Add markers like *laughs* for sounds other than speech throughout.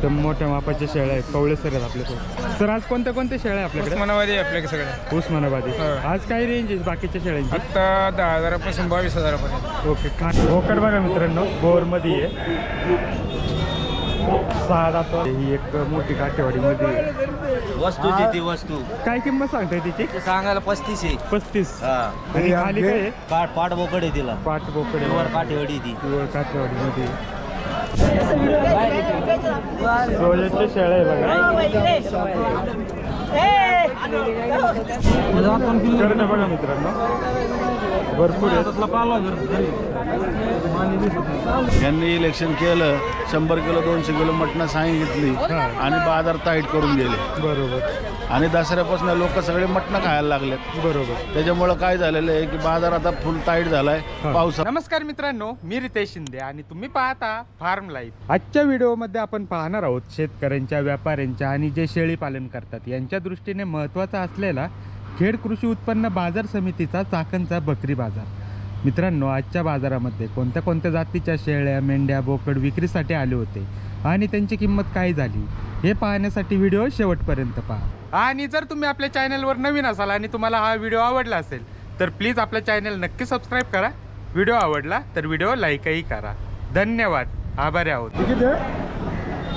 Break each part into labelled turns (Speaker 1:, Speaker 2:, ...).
Speaker 1: एकदम मोठ्या मापाच्या शेळ्या आहेत. कवळे सर आहेत आपल्याकडे सर आज कोणत्या कोणत्या शेळ्या आहे आपल्याकडे?
Speaker 2: उस्मानाबादी आहे आपल्याकडे सगळ्या
Speaker 1: उस्मानाबादी.
Speaker 2: हो.
Speaker 1: आज काय रेंज आहे बाकीच्या शेळ्यांची?
Speaker 2: आत्ता दहा हजारापासून बावीस हजारापर्यंत.
Speaker 1: ओके खा भोकड बघा मित्रांनो बोरमध्ये आहे. सहा दात ही एक मोठी काठेवाडीमध्ये आहे.
Speaker 3: वस्तूची ती वस्तू.
Speaker 1: काय किंमत सांगताय तिची?
Speaker 3: ते सांगायला पस्तीस आहे.
Speaker 1: पस्तीस.
Speaker 3: हा.
Speaker 1: आणि खाली काय आहे?
Speaker 3: पाठ बोकड आहे तिला.
Speaker 1: पाट बोकडे
Speaker 3: वर काठेवाडी ती.
Speaker 1: पिवळ काठेवाडीमध्ये सोयाच्या शेळ्या आहे बघा बघा मित्रांनो भरपूर आहे
Speaker 4: यांनी इलेक्शन केलं शंभर किलो दोनशे किलो मटणं सांगितली
Speaker 1: हा.
Speaker 4: आणि बाजार टाईट करून गेले.
Speaker 1: बरोबर.
Speaker 4: आणि दसऱ्यापासून लोक सगळे मटणं खायला लागलेत.
Speaker 1: बरोबर.
Speaker 4: त्याच्यामुळं काय झालेलं आहे की बाजार आता फुल टाईट झालाय. पावसा
Speaker 1: नमस्कार मित्रांनो मी रितेश शिंदे आणि तुम्ही पाहता फार्म लाईफ आजच्या व्हिडिओमध्ये आपण पाहणार आहोत शेतकऱ्यांच्या व्यापाऱ्यांच्या आणि जे शेळी पालन करतात यांच्या दृष्टीने महत्त्वाचा असलेला खेड कृषी उत्पन्न बाजार समितीचा चाकणचा बकरी बाजार. मित्रांनो आजच्या बाजारामध्ये कोणत्या कोणत्या जातीच्या शेळ्या मेंढ्या बोकड विक्रीसाठी आले होते आणि त्यांची किंमत काय झाली हे पाहण्यासाठी व्हिडिओ शेवटपर्यंत पहा. आणि जर तुम्ही आपल्या चॅनलवर नवीन असाल आणि तुम्हाला हा व्हिडिओ आवडला असेल तर प्लीज आपल्या चॅनल नक्की सबस्क्राईब करा. व्हिडिओ आवडला तर व्हिडिओ लाईकही करा. धन्यवाद. आभारी आहोत.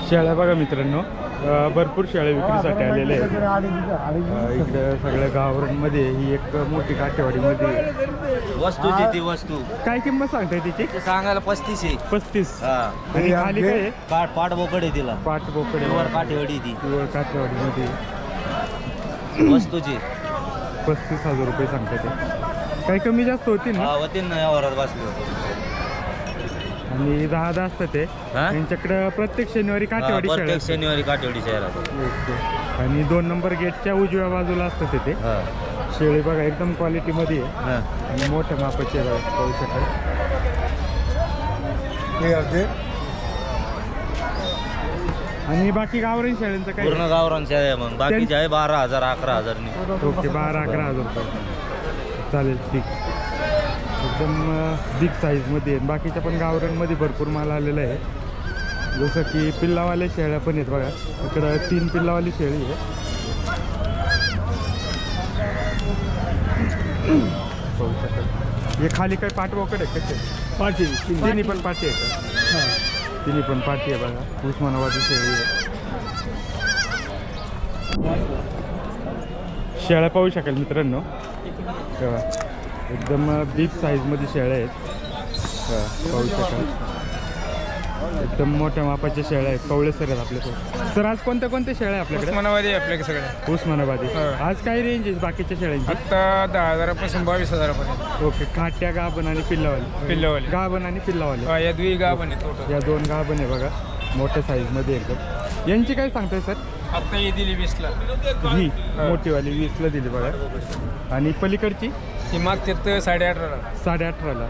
Speaker 1: शेळ्या बघा मित्रांनो भरपूर शेळ्या विक्रीसाठी आलेल्या आहेत. इकडं सगळ्या गावरांमध्ये ही एक मोठी काठेवाडीमध्ये. आहे.
Speaker 3: वस्तूची ती वस्तू.
Speaker 1: काय किंमत सांगताय तिची?
Speaker 3: ते सांगायला पस्तीस आहे.
Speaker 1: पस्तीस.
Speaker 3: हा.
Speaker 1: आणि खाली काय आहे?
Speaker 3: पाठ बोकड आहे तिला.
Speaker 1: पाट बोकडे
Speaker 3: वर काठेवाडी ती.
Speaker 1: पिवळ काठेवाडीमध्ये.
Speaker 3: वस्तूची
Speaker 1: पस्तीस हजार रुपये सांगताय ते. काही कमी जास्त होतील ना?
Speaker 3: हा होती ना यावरात बसलो.
Speaker 1: आणि दहा दहा असतात ते.
Speaker 3: हा?
Speaker 1: त्यांच्याकडं प्रत्येक शनिवारी
Speaker 3: हा,
Speaker 1: काठेवाडी
Speaker 3: प्रत्येक. शनिवारी काठेवाडी शहरात
Speaker 1: ओके. आणि दोन नंबर गेटच्या उजव्या बाजूला असतात ते.
Speaker 3: हा.
Speaker 1: शेळी बघा एकदम क्वालिटीमध्ये आहे.
Speaker 3: हा.
Speaker 1: आणि मोठ्या मापाचे आहे बघा, पाहू शकाल आणि बाकी गावरान शेळ्यांचं काय?
Speaker 3: पूर्ण गावरान शेळ्या आहे मग. बाकीचे आहे बारा हजार अकरा हजारनी
Speaker 1: ओके बारा अकरा हजार रुपये. चालेल ठीक. एकदम बिग साईजमध्ये आहे बाकीच्या पण गावरांमध्ये भरपूर माल आलेला आहे. जसं की पिल्लावाले शेळ्या पण आहेत बघा. इकडं तीन पिल्लावाली शेळी आहे. हे खाली काय पाठवकड आहे कसे पाठी तिन्ही पण पाठी आहे का? तिन्ही पण पाठी आहे बघा. उस्मानाबादी शेळी आहे. शेळ्या पाहू शकाल मित्रांनो? तेव्हा एकदम बिग साईजमध्ये शेळ्या आहेत. पाहू शकाल. एकदम मोठ्या मापाच्या शेळ्या आहेत. कवळे सर आहेत आपल्याकडे. सर आज कोणत्या कोणत्या शेळ्या आपल्याकडे?
Speaker 2: उस्मानाबादी आहे आपल्याकडे सगळ्या
Speaker 1: उस्मानाबादी. आज काय रेंज आहे बाकीच्या शेळ्यांची?
Speaker 2: आत्ता दहा हजारापासून बावीस हजारापर्यंत.
Speaker 1: ओके खाट्या गाभण आणि पिल्लावाली.
Speaker 2: पिल्लावाली.
Speaker 1: गाभण आणि पिल्लावाली.
Speaker 2: या दुई गाभण आहे टोटल
Speaker 1: या दोन गाभण आहे बघा. मोठ्या साईजमध्ये एकदम. यांची काय सांगताय सर?
Speaker 2: आत्ता ही दिली वीसला.
Speaker 1: ही. मोठीवाली वीसला दिली बघा. आणि पलीकडची?
Speaker 2: ही मागच्यात साडे अठराला
Speaker 1: साडे अठराला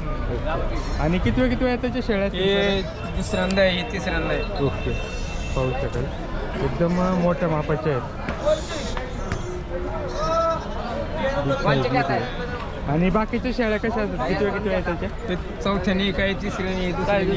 Speaker 1: आणि किती वेळ किती वेळ त्याच्या शेळ्या आहेत
Speaker 2: हे दुसऱ्यांदा आहे ही तिसऱ्यांदा आहे?
Speaker 1: ओके. पाहू शकाल. एकदम मोठ्या मापाचे आहेत. आहे. आणि बाकीच्या शेळ्या कशा असतात? किती किती वेळ त्याच्या?
Speaker 2: ते चौथ्यानी काही तिसऱ्यानी दुसऱ्यानी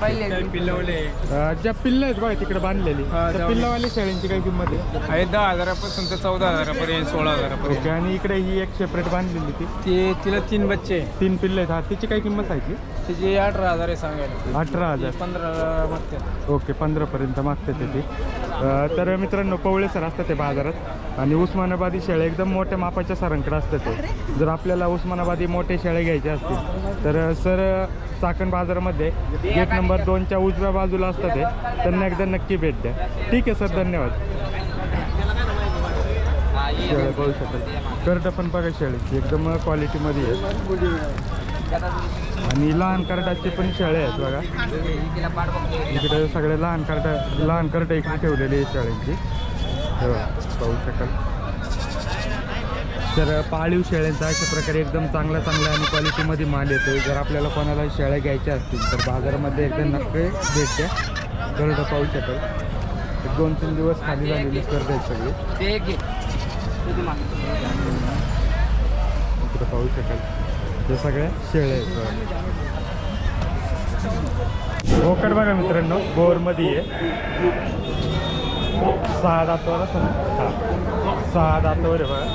Speaker 2: काही पिल्लवले?
Speaker 1: अं, ज्या पिल्ल आहेत बघा तिकडे बांधलेली.
Speaker 2: हा,
Speaker 1: त्या पिल्लावाल्या शेळ्यांची काय किंमत आहे?
Speaker 2: आहे दहा हजारापासून तर चौदा हजारापर्यंत सोळा हजारापर्यंत.
Speaker 1: ओके आणि इकडे ही एक सेपरेट बांधलेली ती.
Speaker 2: ते तिला तीन बच्चे आहे.
Speaker 1: तीन पिल्ल आहेत. हा तिची काय किंमत सांगितली
Speaker 2: तिचे अठरा हजार आहे सांगायला.
Speaker 1: अठरा हजार.
Speaker 2: पंधरा मागतात
Speaker 1: ओके पंधरापर्यंत मागते ते ती. तर मित्रांनो पवळे सर असतात ते बाजारात. आणि उस्मानाबादी शेळे एकदम मोठ्या मापाच्या सरांकडे असतात ते. जर आपल्याला उस्मानाबादी मोठे शेळे घ्यायचे असतील तर सर चाकण बाजारामध्ये गेट नंबर दोनच्या उजव्या बाजूला असतात ते. त्यांना एकदा नक्की भेट द्या. ठीक आहे सर धन्यवाद. शेळ्या पाहू शकाल कर्ड पण बघा शेळीची एकदम क्वालिटीमध्ये आहे आणि लहान कार्डाचे पण शेळे आहेत बघा. इकडे सगळे लहान कार्ड लहान कार्ड इकडे ठेवलेली आहे बघा, पाहू शकाल. तर पाळीव शेळ्यांचा अशा प्रकारे एकदम चांगला चांगला आणि क्वालिटीमध्ये माल येतो जर आपल्याला कोणाला शेळ्या घ्यायच्या असतील तर बाजारामध्ये एकदा नक्की भेट द्या. करडं पाहू शकाल. एक दोन तीन दिवस खाली झालेली कर्ड आहेत सगळी. इकडे पाहू शकाल. हे सगळ्या शेळ्या आहेत बघा. बघा मित्रांनो बोरमध्ये आहे. सहा दातावर असं. सहा दातावर आहे बघा.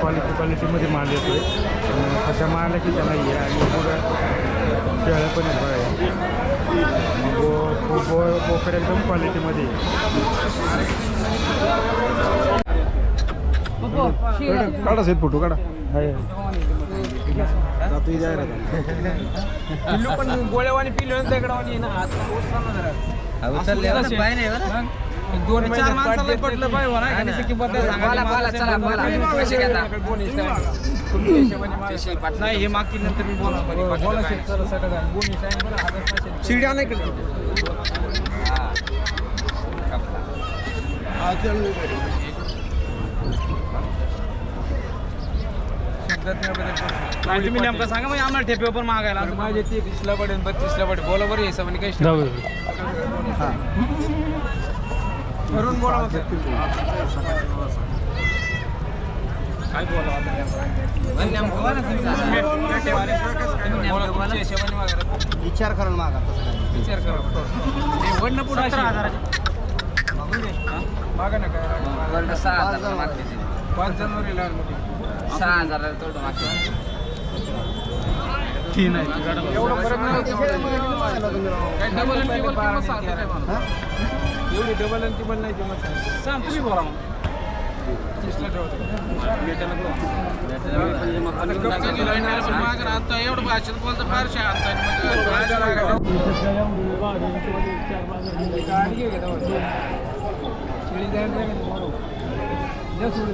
Speaker 1: क्वालिटी क्वालिटीमध्ये माल येतोय. अं, सध्या माल की नाही आहे आणि बघा शेळ्या पण आहेत बघा. बोकड एकदम क्वालिटीमध्ये
Speaker 4: काढा. सेत फोटो काढा
Speaker 2: पिल्लू पण गोळ्यावानी पिल्लू आणि दगडावानी ना. हात दोन महिने पडलं पाहिजे आणि सकी बद्दल नाही हे मागतील नंतर मी बोला नाही नाही तुम्ही नेमकं सांगा मग आम्हाला ठेपे पण मागायला माझे तेहतीसला पडेल बत्तीसला पडेल. बोला बरं हिशोबाने काही
Speaker 1: जाऊ
Speaker 2: करून बोला. काय.
Speaker 5: विचार करून मागा
Speaker 2: विचार करा. वडनं पुढं. हा? मागा ना काय? पाच जानेवारीला आहे मोठी. तीन आहे. एवढं फरक नाही. काय डबल आणि टिबल किंमत? एवढी डबल आणि टिबल नाही किंमत सांग तुम्ही बोला मग. आता पण एवढं भाषेत बोलतं फार शांत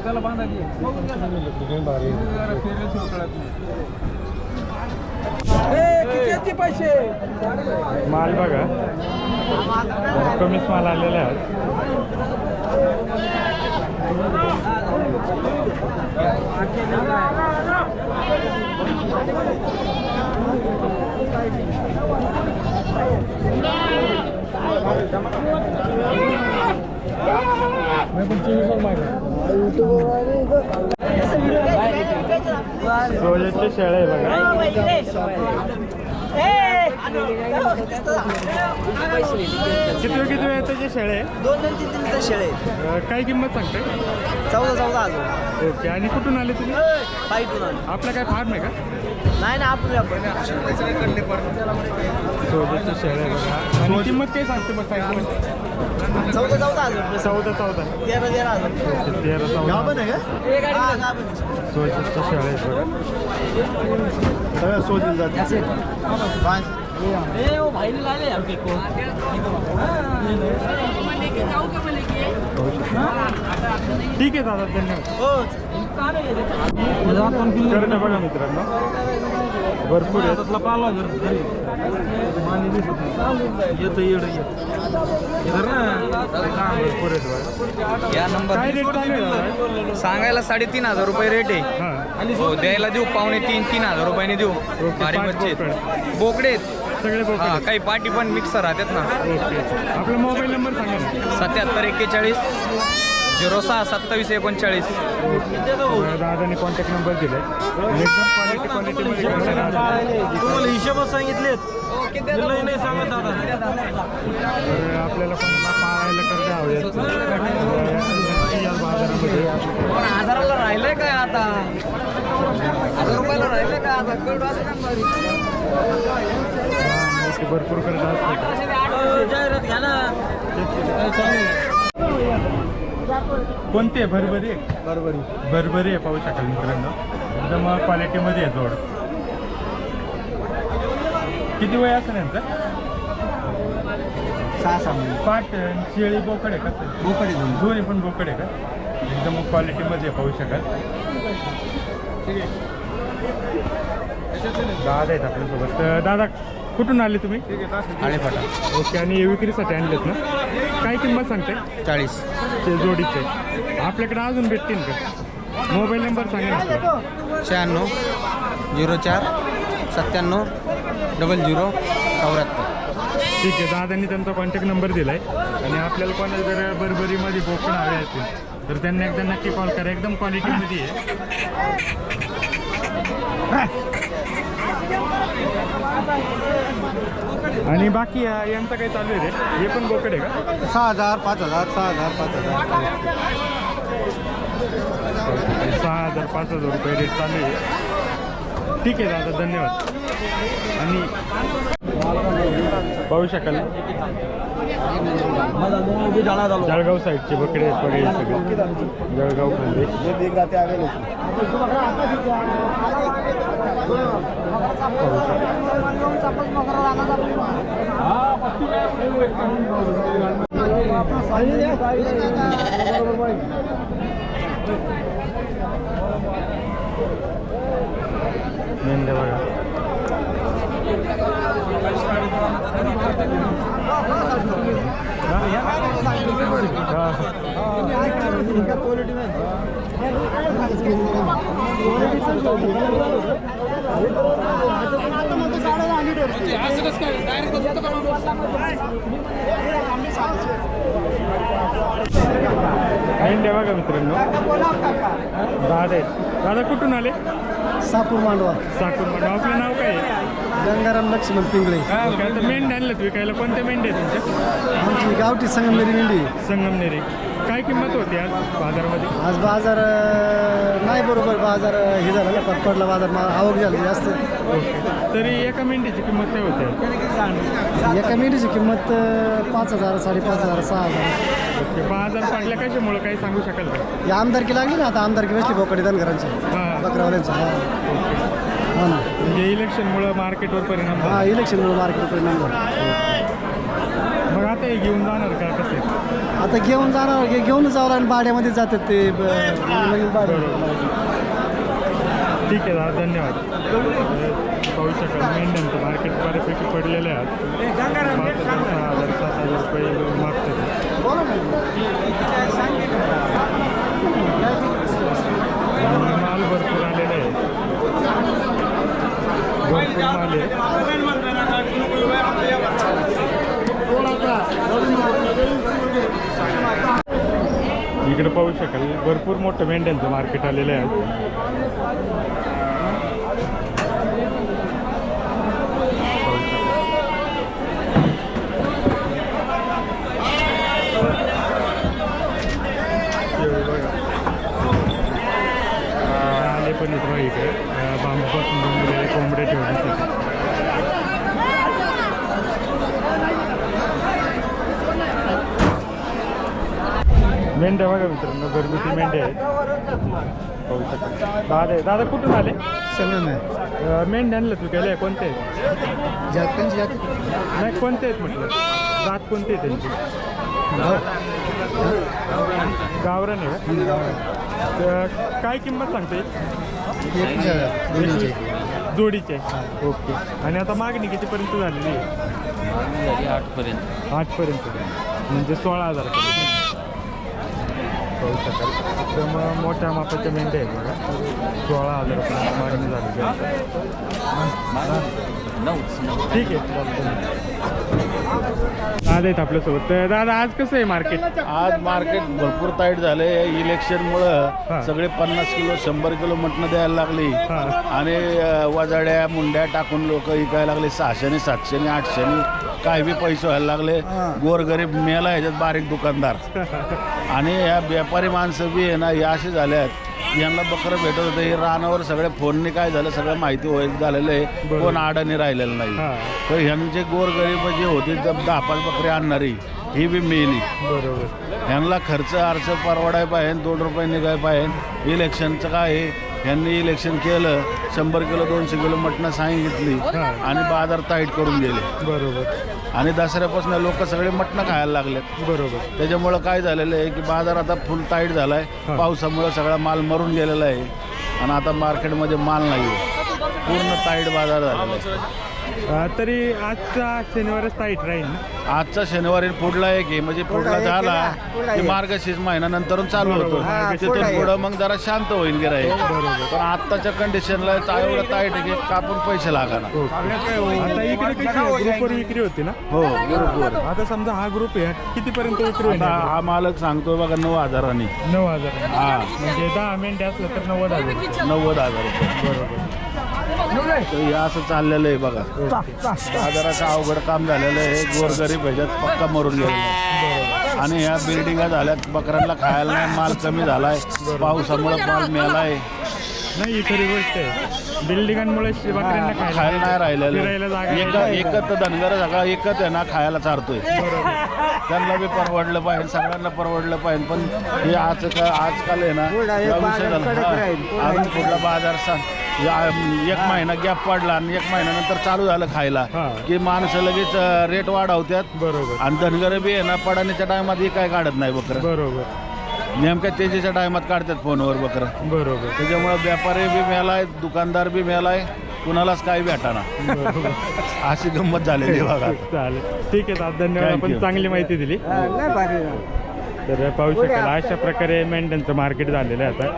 Speaker 2: त्याला बांधायची आहे.
Speaker 1: माल बघा कमीच माल आलेला आहे रोजेसचे शेळे आहे बघा. हो, किती किती वेळ त्याचे शेळे? आहे?
Speaker 5: दोन दोन तीन तीन शेळे
Speaker 1: अं, काय किंमत सांगते
Speaker 5: चौदा चौदा हजार.
Speaker 1: ओके आणि कुठून आले तुम्ही?
Speaker 5: पाहिजे
Speaker 1: आपला काय फार्म आहे का?
Speaker 5: नाही ना आपण
Speaker 1: रोजेसचे शेळे बघा. आणि किंमत काय सांगते मग सांगते
Speaker 5: चौदा चौदा हजार
Speaker 1: चौदा चौदा.
Speaker 5: तेरा तेरा हजार.
Speaker 1: ओके, तेरा चौदा.
Speaker 5: हा, गाभण आहे.
Speaker 1: रोजेसचे शेळे आहेत बघा.
Speaker 4: सगळ्या सोजून जाते
Speaker 1: ठीक आहे दादा धन्यवाद बघा मित्रांनो भरपूर
Speaker 2: या नंबर
Speaker 1: चालू आहे दादा?
Speaker 2: सांगायला साडेतीन हजार रुपये रेट आहे
Speaker 1: हां
Speaker 2: द्यायला देऊ पावणे तीन तीन हजार रुपयाने देऊ
Speaker 1: बोकड.
Speaker 2: आहेत.
Speaker 1: सगळे
Speaker 2: हा. काही पाठी पण मिक्सर राहतात ना.
Speaker 1: ओके आपला मोबाईल नंबर सांगा ना.
Speaker 2: सत्याहत्तर एक्केचाळीस. झिरो सहा सत्तावीस एकोणचाळीस.
Speaker 1: दादाने कॉन्टॅक्ट नंबर दिले. एकदम क्वालिटी क्वालिटीमध्ये कसे राहतात.
Speaker 5: तुम्हाला हिशोबच सांगितलेत. नाही सांगत दादा.
Speaker 1: तर आपल्याला कोणाला पाहायला कर्ज हवे नक्की या बाजारामध्ये
Speaker 5: हजाराला राहिलंय काय आता? हजार रुपयाला राहिलंय काय आता? कळू असं
Speaker 1: भरपूर
Speaker 5: ना.
Speaker 1: कोणते? भरभरी? आहे
Speaker 5: बरोबर
Speaker 1: भरभरी आहे पाहू शकाल मित्रांनो. एकदम क्वालिटीमध्ये आहे जोड. किती वय असेल यांचं
Speaker 5: सहा सहा
Speaker 1: पाट शेळी बोकड आहे का?
Speaker 5: बोकडे
Speaker 1: दोन्ही. पण बोकड आहे का? एकदम क्वालिटीमध्ये आहे, पाहू शकाल. दादा आहेत आपल्यासोबत. तर दादा कुठून आले तुम्ही?
Speaker 2: आळेफाटा
Speaker 1: ओके आणि हे विक्रीसाठी आणलेत ना? काय किंमत सांगते
Speaker 2: चाळीस.
Speaker 1: ते जोडीचे. आपल्याकडे अजून भेटतील का? मोबाईल नंबर सांगा आपला.
Speaker 2: शहाण्णव झिरो चार सत्त्याण्णव डबल झिरो चौऱ्याहत्तर.
Speaker 1: ठीक आहे दादांनी त्यांचा कॉन्टॅक्ट नंबर दिला आहे आणि आपल्याला कोणाला जर बरबरीमध्ये बोकड हवे असतील तर त्यांना एकदा नक्की कॉल करा. एकदम क्वालिटीमध्ये आहे. आणि बाकी या- यांचं काही चालू आहे रे? हे पण बोकड आहे का?
Speaker 5: सहा हजार पाच हजार सहा हजार पाच हजार.
Speaker 1: सहा हजार पाच हजार रुपये रेट चालू आहे. ठीक आहे दादा धन्यवाद. आणि पाहू शकाल. जळगाव साईडचे बकडे आहेत बघा सगळे. जळगाव खानदेश मेंढ्या बघा. हा. मेंढ्या बघा मित्रांनो? दादा आहेत. दादा कुठून आले?
Speaker 5: सापूर मांडवा.
Speaker 1: साकूर म्हणून आपलं नाव काय आहे?
Speaker 5: गंगाराम लक्ष्मण पिंगळे.
Speaker 1: काय तर मेंढ्या आणल्यात विकायला. कोणत्या मेंढ्या आहे तुमच्या
Speaker 5: आमची गावठी संगमनेरी मेंढी.
Speaker 1: संगमनेरी काय किंमत होती आज बाजारामध्ये?
Speaker 5: आज बाजार अं, नाही बरोबर बाजार अं, हे झालं ना पटपडला बाजार मा- आवक झाली जास्त.
Speaker 1: तरी एका मेंढीची किंमत काय होते
Speaker 5: एका मेंढीची किंमत अं, पाच हजार साडेपाच हजार सहा हजार.
Speaker 1: ओके बाजार पडल्या कशामुळं? काही सांगू शकाल का?
Speaker 5: ही आमदारकी लागली ना आता आमदारकी बसली बोकडे धनगरांची
Speaker 1: हां.
Speaker 5: बकरावाल्यांचा हा. हा ना.
Speaker 1: म्हणजे इलेक्शनमुळं मार्केटवर परिणाम झाला.
Speaker 5: हा इलेक्शनमुळे मार्केट परिणाम झाला.
Speaker 1: मग आता हे घेऊन जाणार का कसे?
Speaker 5: आता घेऊन जाणार घे- घेऊनच जावं आणि बाड्यामध्ये जातात ते ब- नवीन.
Speaker 1: ठीक आहे दादा धन्यवाद. पाहू शकाल मेंढ्यांचं मार्केट बऱ्यापैकी पडलेलं आहे आज पाच हजार सहा हजार सात हजार रुपये मागतात. आणि माल भरपूर आलेला आहे भरपूर माल आहे इकडे पाहू शकाल भरपूर मोठं मेंढ्यांचं मार्केट आलेलं आहे पाहू शकाल. शेळी बघा. आले पण इथं बघा इकडे अं, बांबूपासून बनवलेले कोंबडे ठेवण्यासाठी मेंढ्या बघा मित्रांनो घरगुती मेंढ्या आहेत. पाहू दादा. दादा कुठून आले?
Speaker 5: सगळं नाही
Speaker 1: अं, मेंढ्या आणलं तू केलं कोणते? आहेत
Speaker 5: जात.
Speaker 1: नाही कोणते आहेत म्हटलं? जात कोणती आहे त्यांची? गावरान आहे का? तर काय किंमत सांगते
Speaker 5: एकवीस हजार. दोन्हीचे.
Speaker 1: जोडीचे. ओके. आणि आता मागणी कितीपर्यंत झालेली आहे
Speaker 3: आठपर्यंत.
Speaker 1: आठपर्यंत. म्हणजे सोळा हजार पाहू शकाल. एकदम मोठ्या मापाच्या मेंढ्या आहेत बघा. सोळा हजारापर्यंत मागणी झालेली आहे ठीक आहे. दादा आहेत आपल्यासोबत. तर दादा आज कसं आहे मार्केट
Speaker 4: आज मार्केट भरपूर टाईट झाले इलेक्शनमुळं
Speaker 1: हा.
Speaker 4: सगळे पन्नास किलो शंभर किलो मटणं द्यायला लागली.
Speaker 1: हा.
Speaker 4: आणि अ, वजाड्या मुंड्या टाकून लोक विकायला लागले. सहाशेने सातशेने आठशेने काय बी पैसे व्हायला लागले. गोरगरीब मेला ह्याच्यात बारीक दुकानदार. *laughs* आणि ह्या व्यापारी माणसं बी आहे ना हे असे झाले आहेत यांना बकरं भेटत होतं. हे रानावर सगळ्या फोनने काय झालं सगळं माहिती होईल झालेलं आहे. कोण आडाने राहिलेलं नाही. तर ह्यांचे गोरगरीब जे होते दहा पाच बकरी आणणारी ही बी मेली
Speaker 1: बरोबर.
Speaker 4: ह्यांना खर्च अर्ज परवडाय पाहिजे दोन रुपये निघाय पाहिजे. इलेक्शनचं काय आहे? ह्यांनी इलेक्शन केलं शंभर किलो दोनशे किलो मटणं सांगितली. आणि बाजार टाईट करून गेले.
Speaker 1: बरोबर.
Speaker 4: आणि दसऱ्यापासून लोक सगळे मटणं खायला लागलेत.
Speaker 1: बरोबर.
Speaker 4: त्याच्यामुळं काय झालेलं आहे की बाजार आता फुल टाईट झाला. आहे पावसामुळं सगळा माल मरून गेलेला आहे. आणि आता मार्केटमध्ये माल नाही आहे पूर्ण टाईट बाजार झालेला आहे.
Speaker 1: अं, तरी आजचा शनिवारच टाईट राहील ना?
Speaker 4: आजचा शनिवारी पुढला एक आहे म्हणजे पुढला
Speaker 5: एक
Speaker 4: झाला
Speaker 5: पुढला
Speaker 4: की
Speaker 5: एक.
Speaker 4: मार्गशीर्ष महिना नंतरून चालू
Speaker 1: बरोबर,
Speaker 4: होतो. तिथून
Speaker 5: पुढला एक.
Speaker 4: पुढं मग जरा शांत होईल गिराईक पण आत्ताच्या कंडिशनला एवढं ताईट आहे की कापून पैसे लागणार
Speaker 1: आता इकडे कशी आहे? ग्रुपवर विक्री होती ना?
Speaker 4: हो बरोबर
Speaker 1: आता समजा हा ग्रुप आहे कितीपर्यंत विक्री होईल?
Speaker 4: आता हा मालक सांगतो बघा नऊ हजारांनी.
Speaker 1: नऊ हजार
Speaker 4: हा.
Speaker 1: म्हणजे दहा मेंढ्या असलं तर नव्वद हजार. रुपये.
Speaker 4: नव्वद हजार रुपये.
Speaker 1: बरोबर.
Speaker 4: हे असं चाललेलं आहे बघा. बाजाराचं अवघड काम झालेलं आहे. गोरगरीब ह्याच्यात पक्का मरून गेलेला. आणि ह्या बिल्डिंगा झाल्यात बकऱ्यांना खायला नाही माल कमी झालाय. पावसामुळे माल मेलाय.
Speaker 1: नाही ही खरी गोष्ट आहे. बिल्डिंगांमुळे
Speaker 4: खायला नाही राहिलेलं. एकच तर धनगर सगळा एकच आहे ना खायला चारतोय. त्यांना बी परवडलं पाहिजे सगळ्यांना परवडलं पाहिजे. पण हे आज आजकाल आहे ना हा. अजून पुढला बाजार सांग या- एक महिना गॅप पडला आणि एक महिन्यानंतर चालू झालं खायला.
Speaker 1: हा.
Speaker 4: की माणसं लगेच रेट वाढवतात
Speaker 1: बरोबर.
Speaker 4: आणि धनगर बी आहे ना पडाणीच्या टायमात काय काढत नाही बकरं.
Speaker 1: बरोबर.
Speaker 4: नेमक्या तेजीच्या टायमात काढतात फोनवर बकरं.
Speaker 1: बरोबर.
Speaker 4: त्याच्यामुळे व्यापारी बी मेलाय दुकानदार बी मेलाय कुणालाच काही भेटाना
Speaker 1: बरोबर. *laughs*
Speaker 4: अशी गंमत झालेली आहे बघा. *laughs*
Speaker 1: चालेल. ठीक आहे दादा. धन्यवाद.
Speaker 4: Thank
Speaker 1: आपण
Speaker 4: you.
Speaker 1: चांगली माहिती दिली.
Speaker 5: हा.
Speaker 1: तर पाहू शकाल अशा प्रकारे मेंढ्यांचं मार्केट झालेलं आहे आता.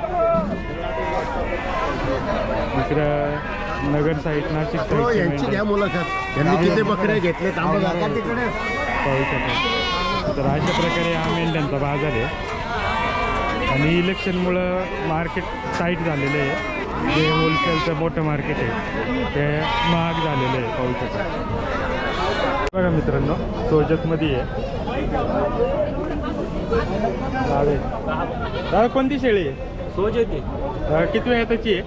Speaker 1: इकडं नगर साईड नाशिक साईडचे मेंढ्या
Speaker 6: मुलाखत. यांनी किती बकऱ्या घेतले
Speaker 5: तिकडे.
Speaker 1: पाहू शकाल तर अशा प्रकारे हा मेंढ्यांचा बाजार आहे. आणि इलेक्शनमुळं मार्केट टाईट झालेलं आहे. जे होलसेलचं मोठं मार्केट आहे ते महाग झालेलं आहे पाहू शकाल बघा मित्रांनो सोजतमध्ये आहे. दादा कोणती शेळी आहे?
Speaker 3: सोच येते
Speaker 1: अं, किती आहे?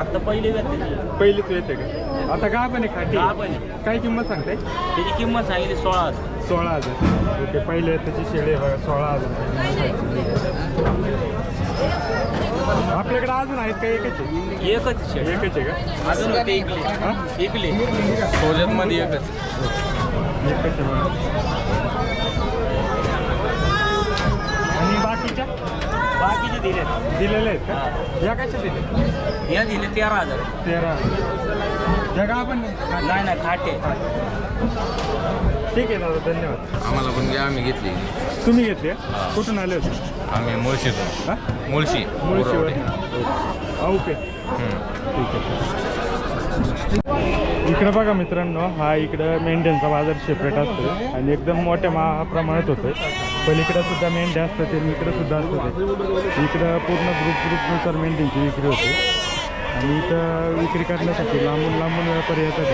Speaker 3: आता पहिली व्यक्ती
Speaker 1: पहिलीच येते का? आता का पण आहे खाटी.
Speaker 3: आहे.
Speaker 1: काय किंमत सांगताय?
Speaker 3: त्याची किंमत सांगितली सोळा हजार.
Speaker 1: सोळा हजार. ओके पहिले त्याची शेळी आहे बघा सोळा हजार. आपल्याकडे अजून आहेत का एकच आहे?
Speaker 3: एकच शेड
Speaker 1: एकच आहे का?
Speaker 3: अजून होते इकले.
Speaker 1: हा?
Speaker 3: इकले.
Speaker 2: सोजतमध्ये एकच.
Speaker 1: एकच आहे बघा. आणि बाकीच्या?
Speaker 3: बाकीचे दिले
Speaker 1: दिलेल्या आहेत का? या कशा दिल्या
Speaker 3: या दिले तेरा हजार.
Speaker 1: तेरा जगा आपण
Speaker 3: नाही. नाही खाटे.
Speaker 1: ठीक आहे दादा धन्यवाद.
Speaker 2: आम्हाला पण घ्या आम्ही घेतली.
Speaker 1: तुम्ही घेतली? कुठून आले होते?
Speaker 2: आम्ही मुळशीतून.
Speaker 1: हा?
Speaker 2: मुळशी
Speaker 1: मुळशीवर ओके. ठीक आहे. इकडं बघा मित्रांनो हा इकडं मेंढ्यांचा बाजार सेपरेट असतो आणि एकदम मोठ्या मा प्रमाणात होतो पलीकडं सुद्धा मेंढ्या असतात आणि इकडं सुद्धा असतात. इकडं पूर्ण ग्रुप ग्रुपनुसार मेंढ्यांची विक्री होते. आणि इथं विक्री करण्यासाठी लांबून लांबून व्यापारी येतात.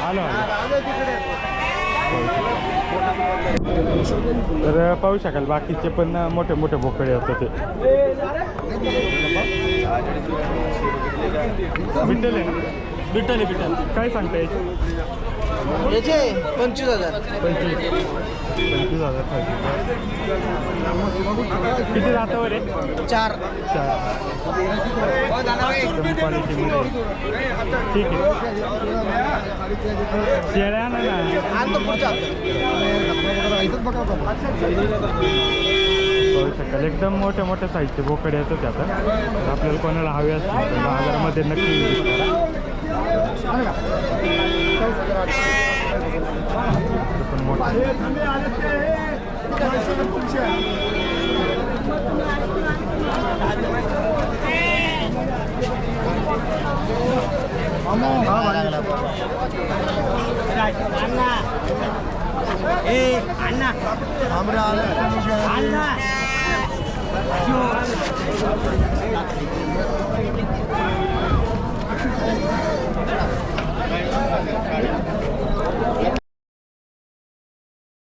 Speaker 1: आलो. तर पाहू शकाल बाकीचे पण मोठे मोठे बोकडे असतात ते. विठ्ठल आहे ना विठ्ठल आहे विठ्ठल काय सांगता याचे
Speaker 5: पंचवीस हजार.
Speaker 1: पंचवीस पंचवीस हजार पाहिजे. किती दातावर आहे?
Speaker 5: चार.
Speaker 1: चार. ठीक आहे. शेळ्या ना ना.
Speaker 5: आणतो पुढच्या
Speaker 1: पाहू शकाल. एकदम मोठ्या मोठ्या साईजचे बोकडे येतात आता. आपल्याला कोणाला हवे असतील तर बाजारामध्ये नक्की আমরা আল্লাহ আল্লাহ